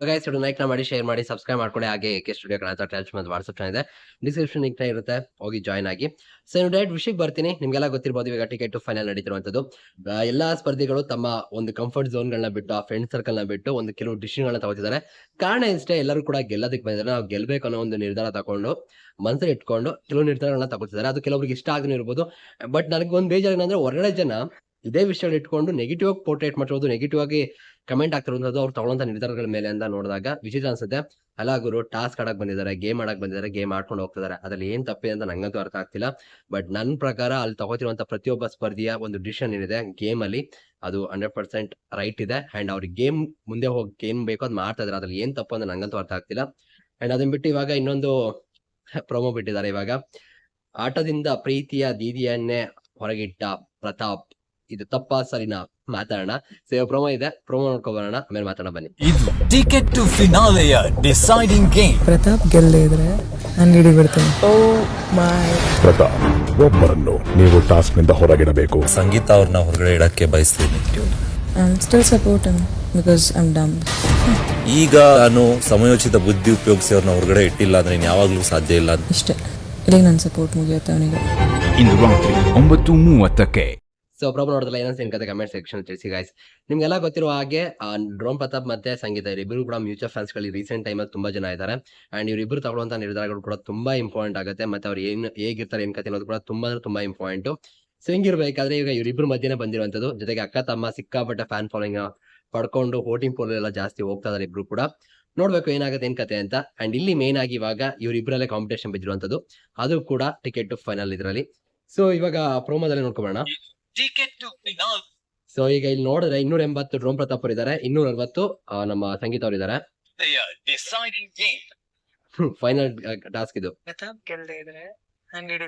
Guys ಇದು like ಮಾಡಿ share ಮಾಡಿ ಸಬ್ಸ್ಕ್ರೈಬ್ ಮಾಡ್ಕೊಂಡು. ಹಾಗೆ ಕೆ ಸ್ಟುಡಿಯೋ ಕನ್ನಡ ಟಚ್ ಮತ್ತು ವಾಟ್ಸಪ್ ಚಾನಲ್ ಡಿಸ್ಕ್ರಿಪ್ಷನ್ ಲಿಂಕ್ ಇರುತ್ತೆ. ಹೋಗಿ ಜಾಯ್ನ್ ಆಗಿ. ಸೊ ಡೈರೆಕ್ಟ್ ವಿಷಯಕ್ಕೆ ಬರ್ತೀನಿ. ನಿಮಗೆಲ್ಲ ಗೊತ್ತಿರ್ಬೋದು, ಇವಾಗ ಟಿಕೆಟ್ ಫೈನಲ್ ನಡೀತಿರುವಂಥದ್ದು. ಎಲ್ಲ ಎಲ್ಲಾ ಸ್ಪರ್ಧಿಗಳು ತಮ್ಮ ಒಂದು ಕಂಫರ್ಟ್ ಝೋನ್ಗಳನ್ನ ಬಿಟ್ಟು, ಆ ಫ್ರೆಂಡ್ ಸರ್ಕಲ್ನ ಬಿಟ್ಟು ಒಂದು ಕೆಲವು ಡಿಸಿಷನ್ಗಳನ್ನ ತಗೋತಿದ್ದಾರೆ. ಕಾರಣ ಇಷ್ಟೇ, ಎಲ್ಲರೂ ಕೂಡ ಗೆಲ್ಲೋದಕ್ಕೆ ಬಂದಿದ್ದಾರೆ. ನಾವು ಗೆಲ್ಲಬೇಕು ಅನ್ನೋ ಒಂದು ನಿರ್ಧಾರ ತಗೊಂಡು ಮನಸ್ಸಲ್ಲಿ ಇಟ್ಕೊಂಡು ಕೆಲವು ನಿರ್ಧಾರಗಳನ್ನ ತಗೋತಿದ್ದಾರೆ. ಅದು ಕೆಲವರಿಗೆ ಇಷ್ಟ ಆಗದೇ ಇರ್ಬೋದು. ಬಟ್ ನನಗೆ ಒಂದು ಬೇಜಾರು ಏನಂದ್ರೆ, ಹೊರಗಡೆ ಜನ ಇದೇ ವಿಷಯನ ಇಟ್ಕೊಂಡು ನೆಗೆಟಿವ್ ಆಗಿ ಪೋರ್ಟ್ರೇಟ್ ಮಾಡಿರೋದು ನೆಗೆಟಿವ್ ಆಗಿ ಕಮೆಂಟ್ ಆಗ್ತಿರೋದು ಅವ್ರು ತಗೊಳ್ಳೋಂಥ ನಿರ್ಧಾರಗಳ ಮೇಲೆ ಅಂತ ನೋಡಿದಾಗ ವಿಚಿತ್ರ ಅನ್ಸುತ್ತೆ. ಅಲ್ಲ ಗುರು ಟಾಸ್ಕ್ ಆಡಕ್ ಬಂದಿದ್ದಾರೆ ಗೇಮ್ ಆಡಕ್ ಬಂದಿದ್ದಾರೆ ಗೇಮ್ ಆಡ್ಕೊಂಡು ಹೋಗ್ತಿದ್ದಾರೆ. ಅದ್ರಲ್ಲಿ ಏನ್ ತಪ್ಪಿದೆ ಅಂತ ನಂಗಂತೂ ಅರ್ಥ ಆಗ್ತಿಲ್ಲ. ಬಟ್ ನನ್ನ ಪ್ರಕಾರ ಅಲ್ಲಿ ತಗೋತಿರುವಂತ ಪ್ರತಿಯೊಬ್ಬ ಸ್ಪರ್ಧಿಯ ಒಂದು ಡಿಸಿಷನ್ ಏನಿದೆ ಗೇಮ್ ಅಲ್ಲಿ ಅದು ಹಂಡ್ರೆಡ್ ಪರ್ಸೆಂಟ್ ರೈಟ್ ಇದೆ. ಅಂಡ್ ಅವ್ರಿಗೆ ಗೇಮ್ ಮುಂದೆ ಹೋಗಿ ಏನ್ ಬೇಕೋ ಅದು ಮಾಡ್ತಾ ಇದಾರೆ ಅದ್ರಲ್ಲಿ ಏನ್ ತಪ್ಪು ಅಂತ ನಂಗಂತೂ ಅರ್ಥ ಆಗ್ತಿಲ್ಲ. ಅಂಡ್ ಅದನ್ನ ಬಿಟ್ಟು ಇವಾಗ ಇನ್ನೊಂದು ಪ್ರೊಮೋ ಬಿಟ್ಟಿದ್ದಾರೆ ಇವಾಗ. ಆಟದಿಂದ ಪ್ರೀತಿಯ ದೀದಿಯನ್ನೇ ಹೊರಗಿಟ್ಟ ಪ್ರತಾಪ್. ಇದು ತಪ್ಪಾ ಸರಿನಾ ಮಾತಾಡೋಣ. ಸೇವ್ ಪ್ರೊಮೋ ಇದೆ. ಪ್ರೊಮೋ ನೋಡ್ಕೊಬರೋಣ ಆಮೇಲೆ ಮಾತಾಡೋಣ ಬನ್ನಿ. ಇದು ಟಿಕೆಟ್ ಟು ಫಿನಾಲೆಯ ಡಿಸೈಡಿಂಗ್ ಗೇಮ್ ಪ್ರತಾಪ್ ಗೆಲ್ಲದೆ ಇದ್ರೆ ನಾನು ಹಿಡಿ ಬಿಡ್ತೇನೆ ಓ ಮೈ ಪ್ರತಾಪ್ ಒಬ್ಬರನ್ನು ನೀವು ಟಾಸ್ಕ್ನಿಂದ ಹೊರಗಿಡಬೇಕು. ಸಂಗೀತ ಅವ್ರನ್ನ ಹೊರಗಡೆ ಇಡಕ್ಕೆ ಬಯಸ್ತೀನಿ. I am still support because I am dumb ಈಗ ನಾನು ಸಮಯೋಚಿತ ಬುದ್ಧಿ ಉಪಯೋಗಿಸಿ ಅವ್ರನ್ನ ಹೊರಗಡೆ ಇಟ್ಟಿಲ್ಲ ಅಂದ್ರೆ ಇನ್ ಯಾವಾಗ್ಲೂ ಸಾಧ್ಯ ಇಲ್ಲ ಅಂತ. ಇಷ್ಟೇ. ಇಲ್ಲಿಗೆ ನನ್ನ ಸಪೋರ್ಟ್ ಮುಗಿಯುತ್ತೆ ಅವನಿಗೆ. ಇಂದು ರಾತ್ರಿ ಒಂಬತ್ತು ಮೂವತ್ತಕ್ಕೆ ಸೊ ಪ್ರಾಬ್ಲಮ್ ನೋಡಿದ್ರಲ್ಲ ಏನಂತ ನಿನ್ ಕತೆ ಕಮೆಂಟ್ ಸೆಕ್ಷನ್ ತಿಳಿಸಿ ಗೈಸ್ ನಿಮ್ಗೆಲ್ಲ ಗೊತ್ತಿರುವ ಹಾಗೆ ಡ್ರೋನ್ ಪ್ರತಾಪ್ ಮತ್ತೆ ಸಂಗೀತ ಇವರಿಬ್ಬರು ಕೂಡ ಮ್ಯೂಚುವಲ್ ಫ್ಯಾನ್ಸ್ಗಳಲ್ಲಿ ರೀಸೆಂಟ್ ಟೈಮಲ್ಲಿ ತುಂಬಾ ಜನ ಇದ್ದಾರೆ. ಅಂಡ್ ಇವರಿಬ್ಬರು ತಗೊಳ್ಳುವಂತ ನಿರ್ಧಾರಗಳು ಕೂಡ ತುಂಬಾ ಇಂಪಾರ್ಟೆಂಟ್ ಆಗುತ್ತೆ. ಮತ್ತೆ ಅವ್ರು ಏನ್, ಹೇಗಿರ್ತಾರೆ, ಏನ್ ಕತೆ ಅನ್ನೋದು ಕೂಡ ತುಂಬಾ ಅಂದ್ರೆ ತುಂಬಾ ಇಂಪಾರ್ಟೆಂಟ್ ಸೊ ಹಿಂಗಿರ್ಬೇಕಾದ್ರೆ ಈಗ ಇವರಿಬ್ರು ಮಧ್ಯೆ ಬಂದಿರುವಂತದ್ದು ಜೊತೆಗೆ ಅಕ್ಕ, ತಮ್ಮ, ಸಿಕ್ಕಾಪಟ್ಟೆ ಫ್ಯಾನ್ ಫಾಲೋಯಿಂಗ್ ಪಡ್ಕೊಂಡು ವೋಟಿಂಗ್ ಪೋಲ್ ಎಲ್ಲ ಜಾಸ್ತಿ ಹೋಗ್ತಾ ಇದಾರೆ ಇಬ್ರು ಕೂಡ. ನೋಡ್ಬೇಕು ಏನಾಗುತ್ತೆ, ಏನ್ ಕತೆ ಅಂತ. ಅಂಡ್ ಇಲ್ಲಿ ಮೇನ್ ಆಗಿ ಇವಾಗ ಇವರಿಬ್ಬರಲ್ಲೇ ಕಾಂಪಿಟೇಷನ್ ಬಿದ್ದಿರುವಂತದ್ದು ಅದು ಕೂಡ ಟಿಕೆಟ್ ಫೈನಲ್ ಇದರಲ್ಲಿ. ಸೊ ಇವಾಗ ಪ್ರೋಮೋದಲ್ಲಿ ನೋಡ್ಕೊಬೋಣ. ಟಿಕೆಟ್ ಟು ಫಿನಾಲ್ ಸೊ ಈಗ ಇಲ್ಲಿ ನೋಡಿದ್ರೆ ಇನ್ನೂರ ಎಂಬತ್ತು ರೋಮ್ ಪ್ರತಾಪ್ ಅವರು ಇದ್ದಾರೆ ಇನ್ನೂರ ಅರವತ್ತು ನಮ್ಮ ಸಂಗೀತ ಅವರು ಇದ್ದಾರೆ ಡಿಸೈಡಿಂಗ್ ಗೇಮ್ ಫೈನಲ್ ಟಾಸ್ಕ್ ಇದು. ಪ್ರತಾಪ್ ಗೆಲ್ಲದೆ ಇದ್ರೆ ನಾನು ಹಿಡಿ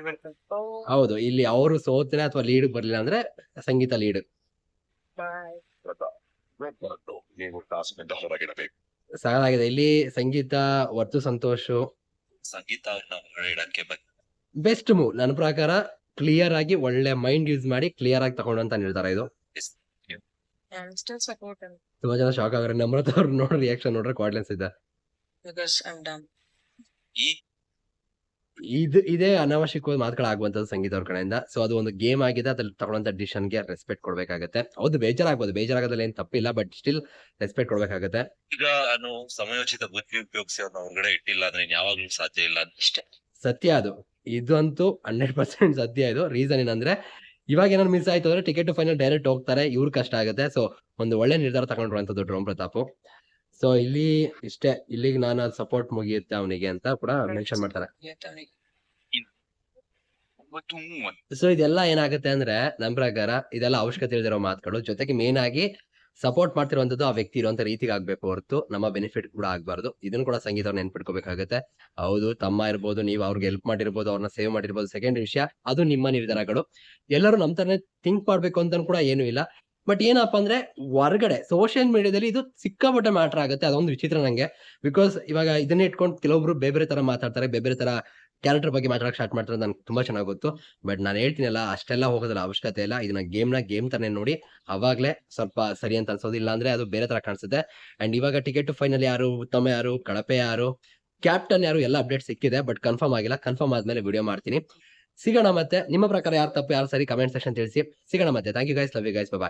ಹೌದು ಇಲ್ಲಿ ಅವರು ಸೋತ್ರೆ ಅಥವಾ ಲೀಡ್ ಬರ್ಲಿಲ್ಲ ಅಂದ್ರೆ ಸಂಗೀತ ಲೀಡ್ ನೀವು ಟಾಸ್ಕ್ನಿಂದ ಹೊರಗಿಡಬೇಕು. ಸಾಕಾಗಿದೆ ಇಲ್ಲಿ ಸಂಗೀತ ವರ್ತು ಸಂತೋಷ್ ಸಂಗೀತ ಇಡಕ್ಕೆ ಬೆಸ್ಟ್ ಮೂವ್ ನನ್ನ ಪ್ರಕಾರ ಕ್ಲಿಯರ್ ಆಗಿ ಒಳ್ಳೆ ಮೈಂಡ್ ಯೂಸ್ ಮಾಡಿ ಕ್ಲಿಯರ್ ಆಗಿ ತಗೊಂಡ್ ಅಂತ ಹೇಳ್ತಾರೆ ಇದು ತುಂಬಾ ಜನ ಶಾಕ್ ಆಗ್ರೆ ನಮ್ರತ ಅವ್ರು ನೋಡ್ರಿ ರಿಯಾಕ್ಷನ್ ನೋಡ್ರೆ ಕಾಡ್ಲೆನ್ಸ್ ಇದೆ. ಬಿಕಾಸ್ ಐ ಆಮ್ ಡಮ್ ಈ ಇದು ಇದೇ ಅನಾವಶ್ಯಕವಾದ ಮಾತುಗಳಾಗುವಂತದ್ದು ಸಂಗೀತ ಅವ್ರ ಕಡೆಯಿಂದ. ಸೊ ಅದು ಒಂದು ಗೇಮ್ ಆಗಿದೆ ಅದ್ರಲ್ಲಿ ತಗೊಳ್ಳೋಂಥ ಡಿಸಿಷನ್ಗೆ ರೆಸ್ಪೆಕ್ಟ್ ಕೊಡ್ಬೇಕಾಗತ್ತೆ. ಹೌದು ಬೇಜಾರಾಗ್ಬೋದು. ಬೇಜಾರಾಗೋದ್ರಲ್ಲಿ ಏನ್ ತಪ್ಪಿಲ್ಲ ಬಟ್ ಸ್ಟಿಲ್ ರೆಸ್ಪೆಕ್ಟ್ ಕೊಡ್ಬೇಕಾಗತ್ತೆ. ಈಗ ನಾನು ಸಮಯೋಚಿತ ಬುದ್ಧಿ ಉಪಯೋಗಿಸಿ ಅವ್ರನ್ನ ಹೊರಗಡೆ ಇಟ್ಟಿಲ್ಲ ಅಂದ್ರೆ ಇನ್ ಯಾವಾಗ್ಲೂ ಸಾಧ್ಯ ಇಲ್ಲ ಅಂತ. ಸತ್ಯ ಅದು. ಇದು ಅಂತೂ ಹಂಡ್ರೆಡ್ ಪರ್ಸೆಂಟ್ ಸತ್ಯ ಇದು. ರೀಸನ್ ಏನಂದ್ರೆ ಇವಾಗ ಏನಾದ್ರು ಮಿಸ್ ಆಯ್ತು ಅಂದ್ರೆ ಟಿಕೆಟ್ ಫೈನಲ್ ಡೈರೆಕ್ಟ್ ಹೋಗ್ತಾರೆ ಇವ್ರು ಕಷ್ಟ ಆಗುತ್ತೆ. ಸೊ ಒಂದು ಒಳ್ಳೆ ನಿರ್ಧಾರ ತಗೊಂಡಿರುವಂತದ್ದು ಡ್ರೋಮ್ ಪ್ರತಾಪ್. ಸೊ ಇಲ್ಲಿ ಇಷ್ಟೇ ಇಲ್ಲಿಗೆ ನಾನು ಸಪೋರ್ಟ್ ಮುಗಿಯುತ್ತೆ ಅವನಿಗೆ ಅಂತ ಕೂಡ ಮೆನ್ಷನ್ ಮಾಡ್ತಾರೆ. ಸೊ ಇದೆಲ್ಲ ಏನಾಗುತ್ತೆ ಅಂದ್ರೆ ನಮ್ ಪ್ರಕಾರ ಇದೆಲ್ಲ ಅವಶ್ಯಕತೆ ಇಲ್ದಿರೋ ಮಾತುಗಳು. ಜೊತೆಗೆ ಮೇನ್ ಆಗಿ ಸಪೋರ್ಟ್ ಮಾಡ್ತಿರುವಂತದ್ದು ಆ ವ್ಯಕ್ತಿ ಇರುವಂತ ರೀತಿಗೆ ಆಗ್ಬೇಕು ಹೊರತು ನಮ್ಮ ಬೆನಿಫಿಟ್ ಕೂಡ ಆಗಬಾರ್ದು. ಇದನ್ನು ಕೂಡ ಸಂಗೀತ ನೆನ್ಪಿಟ್ಕೋಬೇಕಾಗತ್ತೆ. ಹೌದು, ತಮ್ಮ ಇರ್ಬೋದು, ನೀವು ಅವ್ರಿಗೆ ಹೆಲ್ಪ್ ಮಾಡಿರ್ಬೋದು, ಅವ್ರನ್ನ ಸೇವ್ ಮಾಡಿರ್ಬೋದು. ಸೆಕೆಂಡ್ ವಿಷಯ, ಅದು ನಿಮ್ಮ ನಿರ್ಧಾರಗಳು ಎಲ್ಲರೂ ನಮ್ಮ ತರನೇ ಥಿಂಕ್ ಮಾಡ್ಬೇಕು ಅಂತ ಕೂಡ ಏನು ಇಲ್ಲ. ಬಟ್ ಏನಪ್ಪಾ ಅಂದ್ರೆ, ಹೊರಗಡೆ ಸೋಷಿಯಲ್ ಮೀಡಿಯಾದಲ್ಲಿ ಇದು ಸಿಕ್ಕಾಪಟ್ಟೆ ಮ್ಯಾಟರ್ ಆಗುತ್ತೆ. ಅದೊಂದು ವಿಚಿತ್ರ ನಂಗೆ. ಬಿಕಾಸ್ ಇವಾಗ ಇದನ್ನೇ ಇಟ್ಕೊಂಡು ಕೆಲವೊಬ್ರು ಬೇರೆ ಬೇರೆ ತರ ಮಾತಾಡ್ತಾರೆ ಬೇರೆ ಬೇರೆ ತರ ಕ್ಯಾರೆಕ್ಟರ್ ಬಗ್ಗೆ ಮಾತಾಡಕ್ ಸ್ಟಾರ್ಟ್ ಮಾಡ್ತಾರೆ ನನಗೆ ತುಂಬಾ ಚೆನ್ನಾಗಿ ಗೊತ್ತು. ಬಟ್ ನಾನು ಹೇಳ್ತೀನಲ್ಲ, ಅಷ್ಟೆಲ್ಲ ಹೋಗೋದಿಲ್ಲ ಅವಶ್ಯಕತೆ ಇಲ್ಲ. ಇದನ್ನ ಗೇಮ್ನ ಗೇಮ್ ತರನೇ ನೋಡಿ. ಅವಾಗಲೇ ಸ್ವಲ್ಪ ಸರಿ ಅಂತ ಅನ್ಸೋದು. ಇಲ್ಲ ಅಂದ್ರೆ ಅದು ಬೇರೆ ತರ ಕಾಣಿಸುತ್ತೆ. ಅಂಡ್ ಇವಾಗ ಟಿಕೆಟ್ ಫೈನಲ್ ಯಾರು, ಉತ್ತಮ ಯಾರು, ಕಳಪೆ ಯಾರು, ಕ್ಯಾಪ್ಟನ್ ಯಾರು ಎಲ್ಲ ಅಪ್ಡೇಟ್ ಸಿಕ್ಕಿದೆ. ಬಟ್ ಕನ್ಫರ್ಮ್ ಆಗಿಲ್ಲ. ಕನ್ಫರ್ಮ್ ಆದ್ಮೇಲೆ ವಿಡಿಯೋ ಮಾಡ್ತೀನಿ. ಸಿಗೋಣ ಮತ್ತೆ. ನಿಮ್ಮ ಪ್ರಕಾರ ಯಾರು ತಪ್ಪು, ಯಾರು ಸರಿ? ಕಮೆಂಟ್ ಸೆಕ್ಷನ್ ತಿಳಿಸಿ. ಸಿಗೋಣ ಮತ್ತೆ. Thank you guys love you guys bye